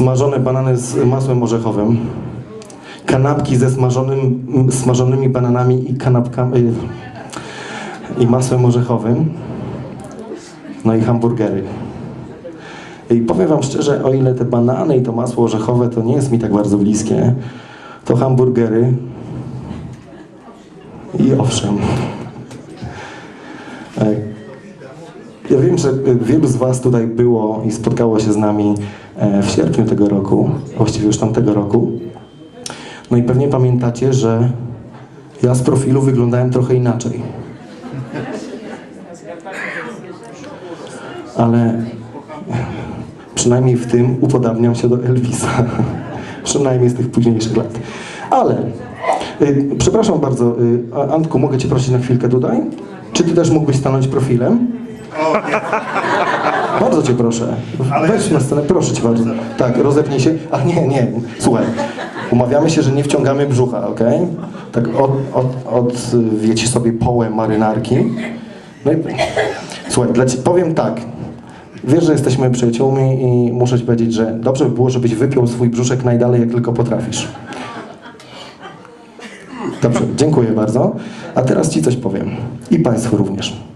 smażone banany z masłem orzechowym, kanapki ze smażonym, smażonymi bananami i kanapkami i masłem orzechowym, no i hamburgery. I powiem wam szczerze, o ile te banany i to masło orzechowe to nie jest mi tak bardzo bliskie, to hamburgery i owszem. E, Ja wiem, że wielu z Was tutaj było i spotkało się z nami e, w sierpniu tego roku, właściwie już tamtego roku. No i pewnie pamiętacie, że ja z profilu wyglądałem trochę inaczej. Ale przynajmniej w tym upodabniam się do Elvisa. przynajmniej z tych późniejszych lat. Ale y, przepraszam bardzo, Antku, mogę Cię prosić na chwilkę tutaj? Czy Ty też mógłbyś stanąć profilem? Bardzo cię proszę. Weź na scenę, proszę cię bardzo. Tak, rozepnij się. A nie, nie, słuchaj. Umawiamy się, że nie wciągamy brzucha, okej? Tak od, od, od, wiecie sobie, połę marynarki. No i słuchaj, dla powiem tak. Wiesz, że jesteśmy przyjaciółmi i muszę ci powiedzieć, że dobrze by było, żebyś wypiął swój brzuszek najdalej, jak tylko potrafisz. Dobrze, dziękuję bardzo. A teraz ci coś powiem. I Państwu również.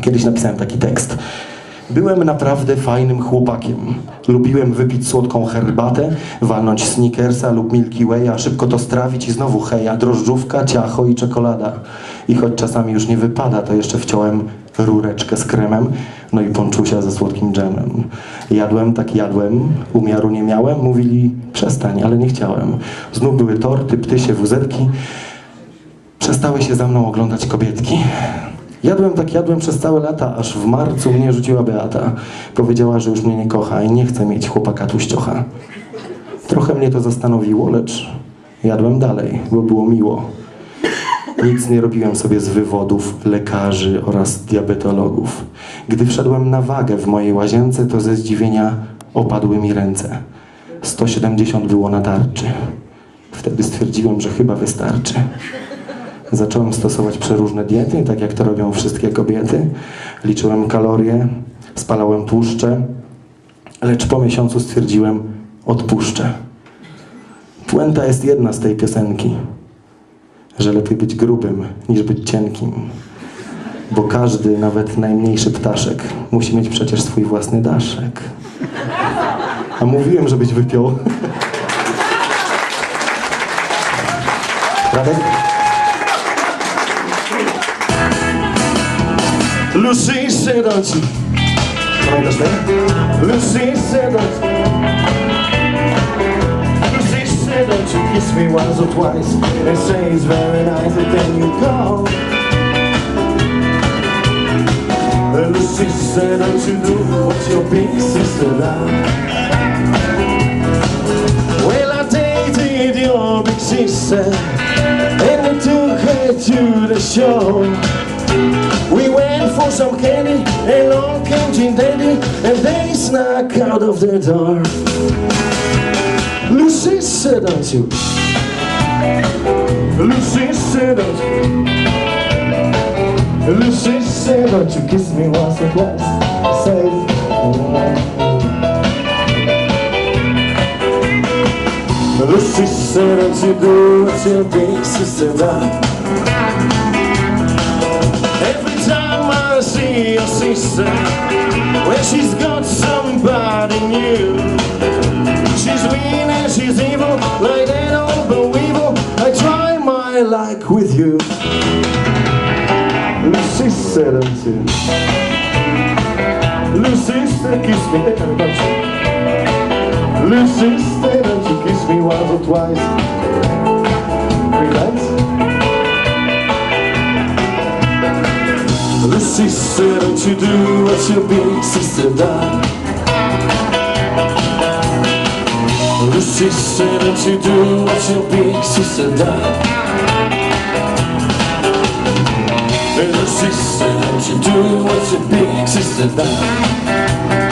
Kiedyś napisałem taki tekst. Byłem naprawdę fajnym chłopakiem. Lubiłem wypić słodką herbatę, walnąć snickersa lub Milky Way'a, szybko to strawić i znowu heja, drożdżówka, ciacho i czekolada. I choć czasami już nie wypada, to jeszcze wciąłem rureczkę z kremem, no i ponczusia ze słodkim dżemem. Jadłem, tak jadłem, umiaru nie miałem, mówili przestań, ale nie chciałem. Znów były torty, ptysie, wuzetki, Przestały się za mną oglądać kobietki. Jadłem tak jadłem przez całe lata, aż w marcu mnie rzuciła Beata. Powiedziała, że już mnie nie kocha i nie chce mieć chłopaka tuściocha. Trochę mnie to zastanowiło, lecz jadłem dalej, bo było miło. Nic nie robiłem sobie z wywodów lekarzy oraz diabetologów. Gdy wszedłem na wagę w mojej łazience, to ze zdziwienia opadły mi ręce. 170 było na tarczy. Wtedy stwierdziłem, że chyba wystarczy. Zacząłem stosować przeróżne diety, tak jak to robią wszystkie kobiety. Liczyłem kalorie, spalałem tłuszcze, lecz po miesiącu stwierdziłem, odpuszczę. Puenta jest jedna z tej piosenki, że lepiej być grubym niż być cienkim. Bo każdy, nawet najmniejszy ptaszek, musi mieć przecież swój własny daszek. A mówiłem, żebyś wypiął. Radek? Lucy said Pamiętasz? Lucy said don't Lucy said you kiss me once or twice And say it's very nice and then you go And Lucy said you do what your big sister done Well I dated your big sister And I took her to the show we went for some candy, and along came Jim Dandy, and they snuck out of the door. Lucy said, you? Lucy said, you? Lucy said, you kiss me once or twice? Say, Lucy said, you do what your big sister done? Uh? Every time See your sister, when she's got somebody new, she's mean and she's evil, like that old Weevil. I try my luck with you. Lucy said unto Lucy said kiss me? Lucy said you kiss me once or twice. Relax. Lucy said, don't you do what your big sister done? Lucy said, don't you do what your big sister done? Said, don't you do what your big sister done?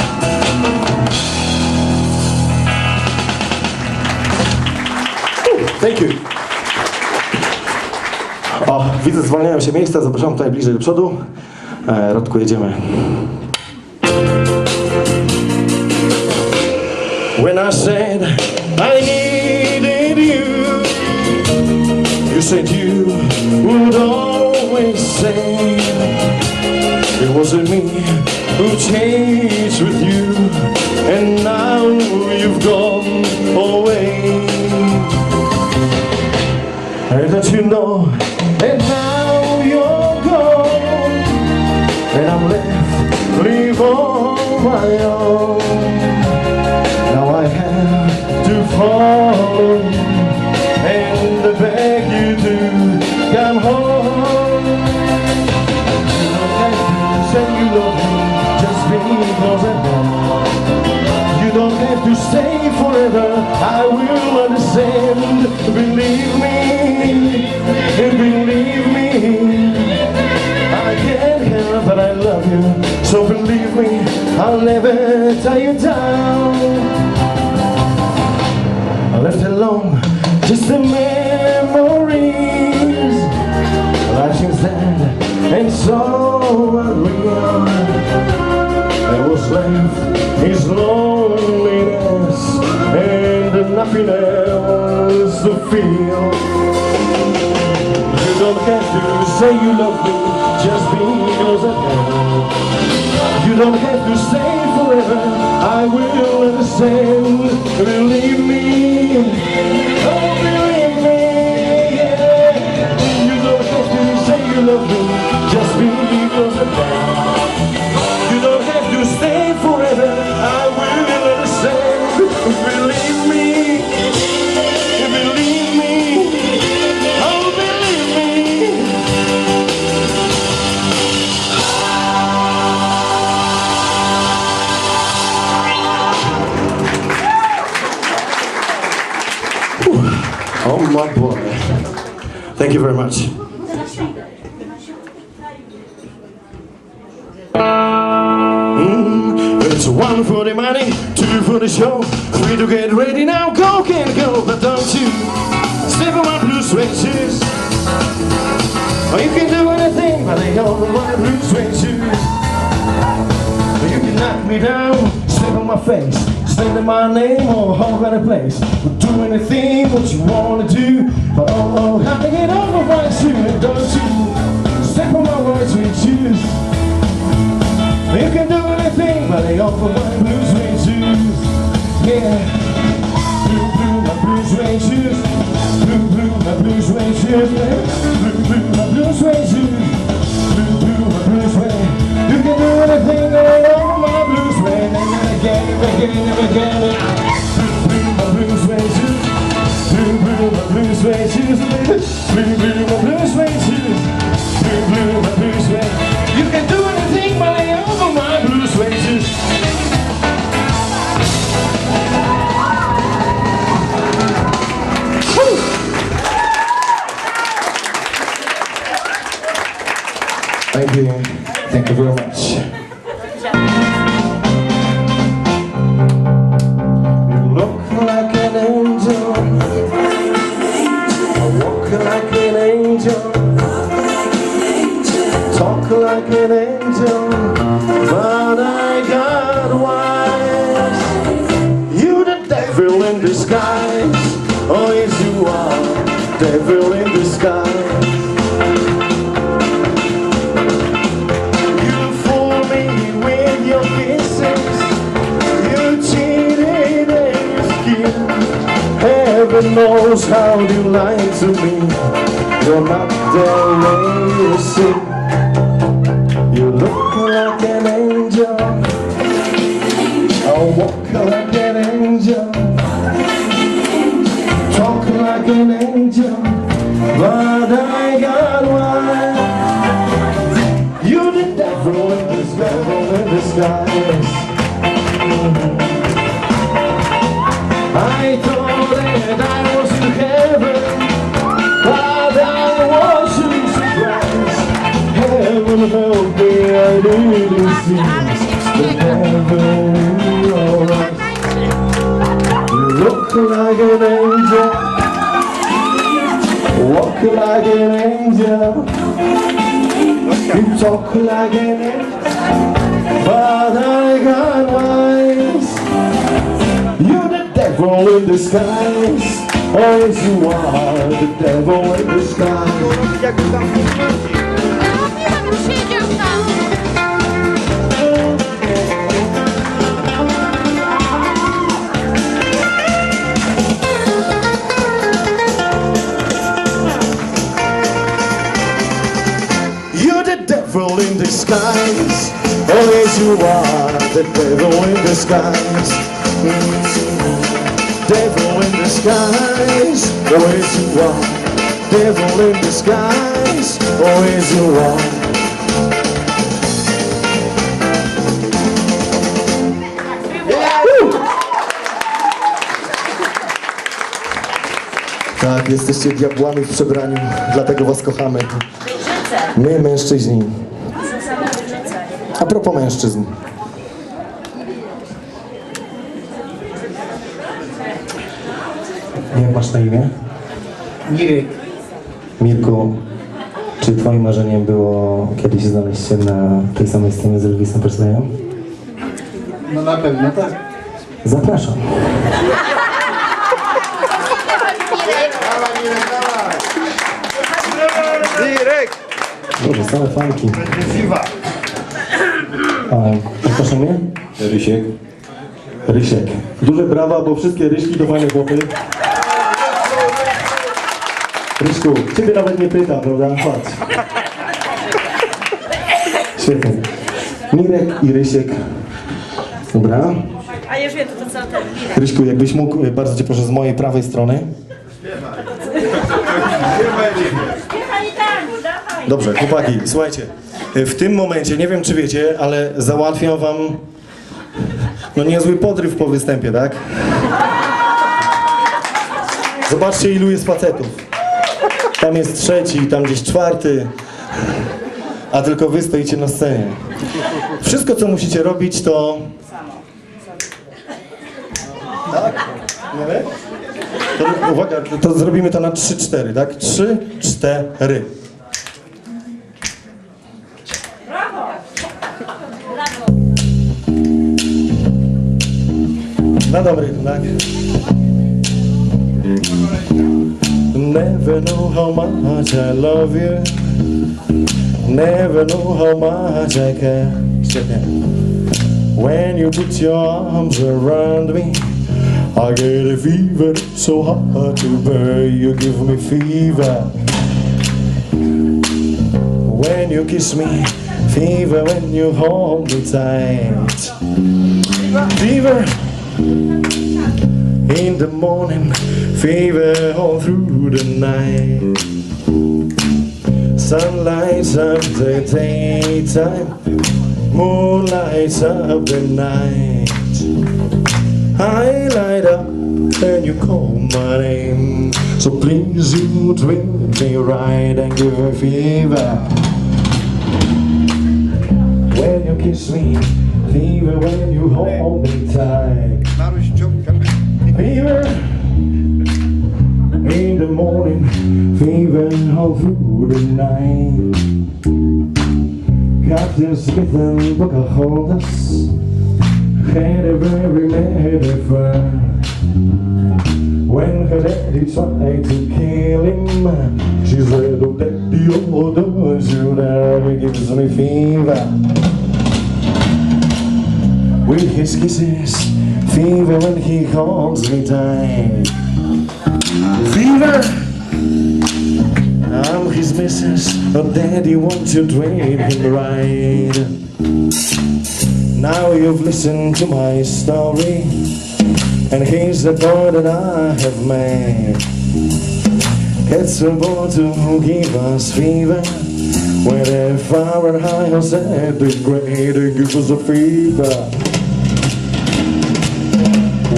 Thank you. O, widzę, zwalniają się miejsca, zapraszam tutaj bliżej do przodu. Rodku, jedziemy. when I said I needed you. You said you would always say it wasn't me who changed with you, and now you've gone away. And don't you know that now you're and I'm left live on my own. Now I have to follow and beg you to come home. You don't have to say you love me just because I know. You don't have to stay forever. I will understand. Believe me, believe me. Me, I'll never tie you down. I left alone, just the memories. Life seems sad and so unreal. There was left is loneliness and nothing else to feel. You don't have to say you love me don't have to stay forever. I will understand. Believe me. Thank you very much. Mm, it's one for the money, two for the show, three to get ready now. Go can go, but don't you step on my blue suede shoes. Or oh, you can do anything, but they all my blue suede shoes. Or oh, you can knock me down, step on my face, stand in my name or hog on a place. Do anything what you wanna do, oh, oh, how to get over my shoe, and don't you step on my white suede shoes. You can do anything, but they offer my blue suede shoes. Yeah. Blue, blue, my blue suede shoes. Blue, blue, my blue suede shoes. Blue, blue, my blue suede shoes. Blue, blue, my blue suede. You can do anything, but they offer my blue suede. And again, and again, and again. Blue, my blue suede shoes. Blue, blue, my blue suede shoes. Blue, blue, my blue suede. You can do anything, but they offer my blue suede shoes. Thank you. Thank you very much. Knows how you lied to me. You're not the way you seem. Look like an angel, walk like an angel. You talk like an angel, but I got wise. You the devil in disguise. Always you are the devil in disguise. Disguise. Always you are the devil in disguise. Mm. Devil in disguise. Always you are. Devil in disguise. Always you are. Tak, jesteście diabłami w przebraniu, dlatego was kochamy. My, mężczyźni. A propos mężczyzn. Jak masz na imię? Mirek, Mirku, czy twoim marzeniem było kiedyś znaleźć się na tej samej scenie z Elvisem Presleyem? no na pewno tak. Zapraszam. Mirek! Dobrze, same fanki. A, jak masz na imię? Rysiek. Rysiek. Duże brawa, bo wszystkie ryśki to fajne chłopy. Ryśku, ciebie nawet nie pyta, prawda? Chodź. Świetnie. Mirek i Rysiek. Dobra. A już wiem, to co ten Mirek. Ryśku, jakbyś mógł, e, bardzo cię proszę, z mojej prawej strony. Śpiewaj tak, dawaj. Dobrze, chłopaki, słuchajcie. E, W tym momencie, nie wiem czy wiecie, ale załatwiam wam no niezły podryw po występie, tak? Zobaczcie ilu jest facetów. Tam jest trzeci, tam gdzieś czwarty, a tylko wy stoicie na scenie. Wszystko co musicie robić to... Tak? Wiemy? To, uwaga, to, zrobimy to na 3-4, tak? 3, Na dobry? Never know how much I love you Never know how much I care. When you put your arms around me I get a fever so hard to bear. You give me fever. When you kiss me Fever when you hold me tight. Fever in the morning, fever all through the night. Sun lights up the daytime, moon lights up the night. I light up when you call my name, so please you treat me right and give me fever. When you kiss me, fever when you hold me tight. Fever in the morning, fever all through the night. Captain Smith and Pocahontas had a very mad affair. When her daddy tried to kill him, she said, Oh, daddy, oh, don't you dare, gives me fever with his kisses, fever when he holds me tight. Fever, I'm his missus, but daddy, won't you treat him right? Now you've listened to my story, and here's the boy that I have made. It's a boy to give us fever. When the Fahrenheit has set the grade, it gives us a fever.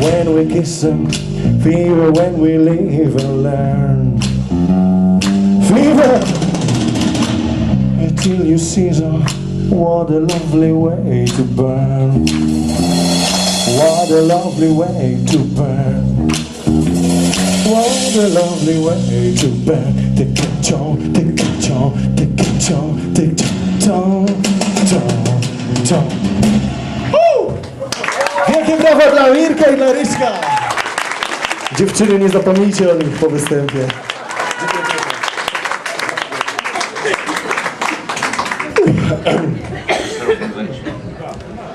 When we kiss him, fever when we live and learn. Fever until you see them. What a lovely way to burn. What a lovely way to burn. What a lovely way to burn. Tick chong, tick chong, tick chong, tick chong, chong, chong. Woo! Wielkie brawa dla Mirka i dla Ryśka! Dziewczyny, nie zapomnijcie o nich po występie.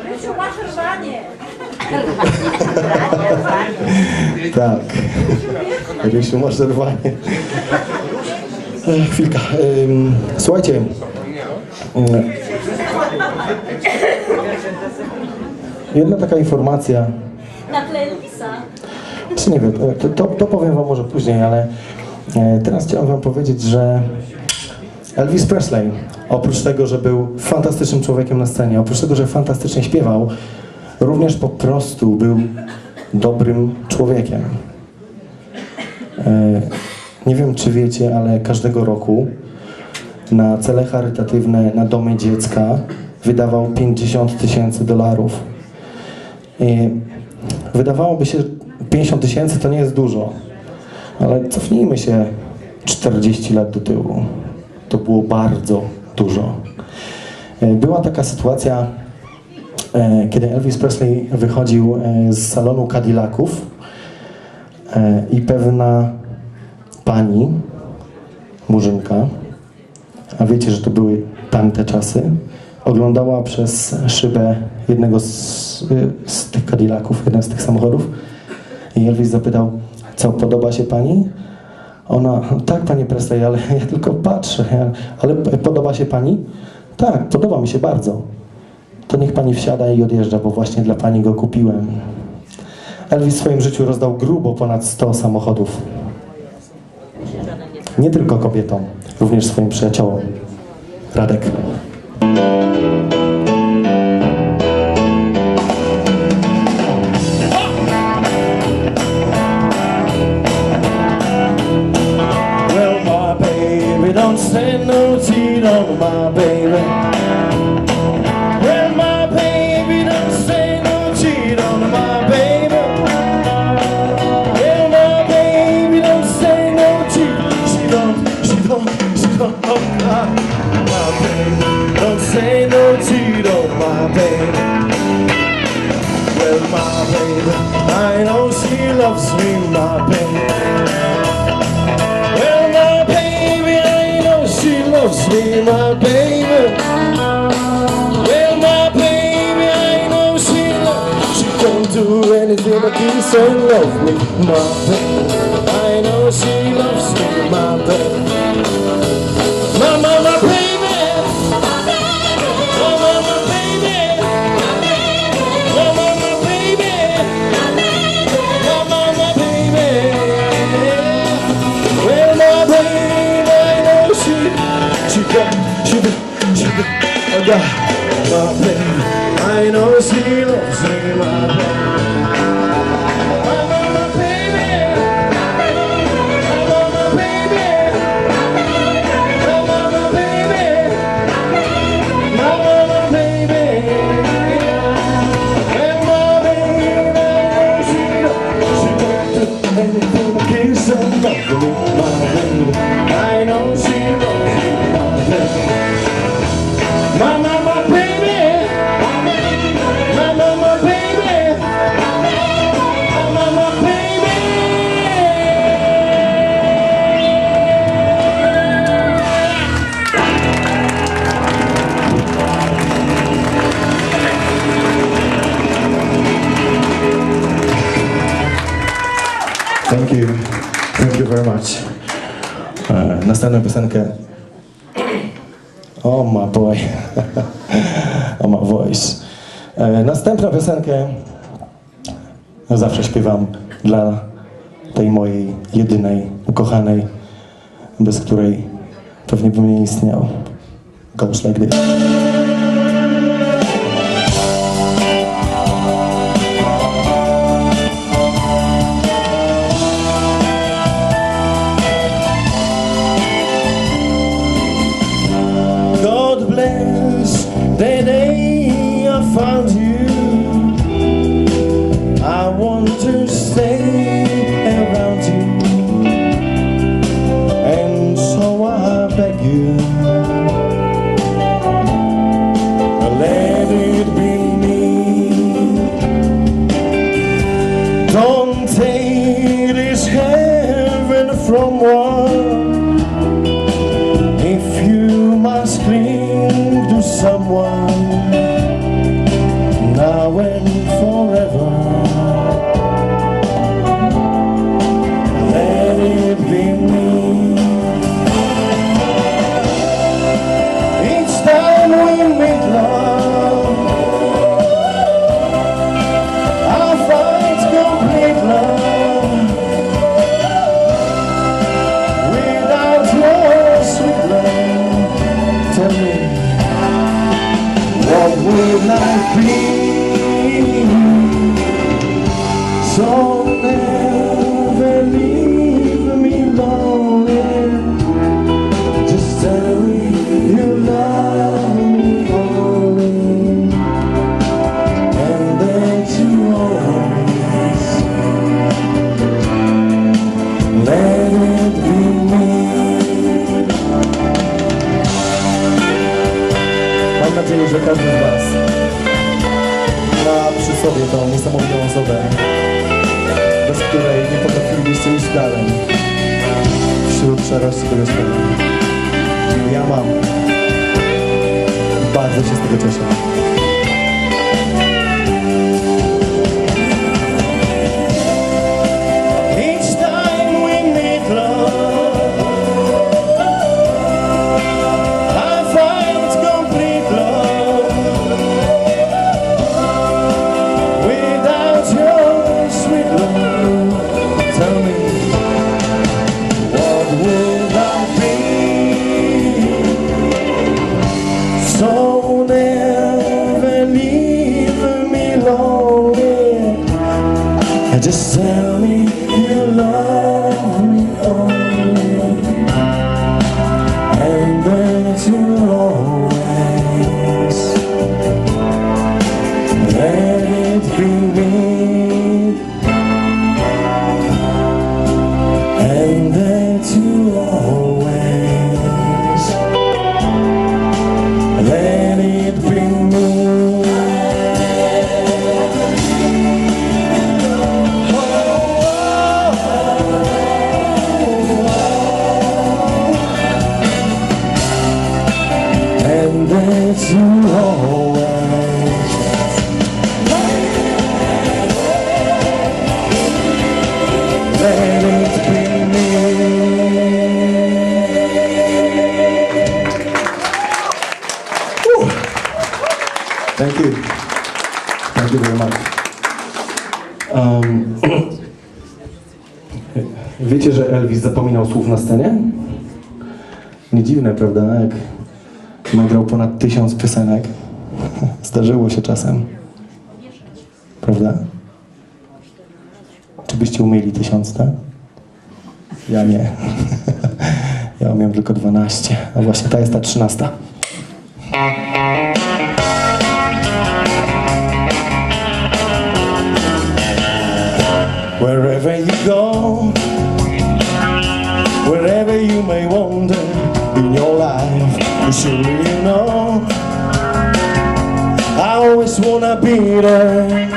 Rysiu, masz rwanie. Tak. Rysiu, masz zerwanie. E, Chwilka. Słuchajcie. Jedna taka informacja. Na tle Elvisa. Czy nie wiem, to, to, to powiem wam może później, ale e, teraz chciałem wam powiedzieć, że Elvis Presley, oprócz tego, że był fantastycznym człowiekiem na scenie, oprócz tego, że fantastycznie śpiewał, również po prostu był dobrym człowiekiem. E, nie wiem, czy wiecie, ale każdego roku na cele charytatywne na domy dziecka wydawał 50 tysięcy dolarów. I wydawałoby się, że 50 tysięcy to nie jest dużo, ale cofnijmy się 40 lat do tyłu. To było bardzo dużo. E, Była taka sytuacja, e, kiedy Elvis Presley wychodził e, z salonu Cadillaców i pewna pani, murzynka, a wiecie, że to były tamte czasy, oglądała przez szybę jednego z, z tych Cadillaców, jeden z tych samochodów i Elvis zapytał, co, podoba się pani? Ona, tak panie Presley, ale ja tylko patrzę, ale podoba się pani? Tak, podoba mi się bardzo. To niech pani wsiada i odjeżdża, bo właśnie dla pani go kupiłem. Elvis w swoim życiu rozdał grubo ponad 100 samochodów. Nie tylko kobietom, również swoim przyjaciołom. Radek. Me, my baby. Well, my baby, I know she loves me, my baby. Well, my baby, I know she loves. She don't do anything but kiss and love me, my baby. I know she loves me, my baby. God, my baby, Thank you very much. E, Następną piosenkę. Oh my boy. oh my voice. E, Następną piosenkę zawsze śpiewam dla tej mojej jedynej, ukochanej, bez której pewnie bym nie istniał. Goes like this. Would life be? Ma przy sobie tą niesamowitą osobę, bez której nie potrafilibyście iść dalej wśród szarości tego świata. Ja mam. Bardzo się z tego cieszę. Thank you. Thank you very much. Um, wiecie, że Elvis zapominał słów na scenie? Nie dziwne, prawda? Jak nagrał ponad tysiąc piosenek. Zdarzyło się czasem. Prawda? Czy byście umieli tysiąc, tak? Ja nie. Ja umiem tylko 12, a właśnie ta jest ta 13. In You life, surely you know I always wanna be there,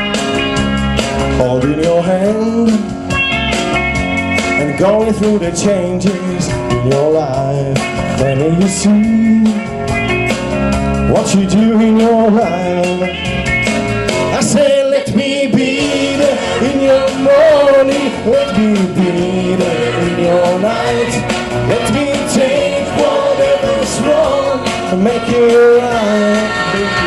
holding your hand and going through the changes in your life. When you see what you do in your life. I say, let me be there in your morning, let me be there in your night. And make it right.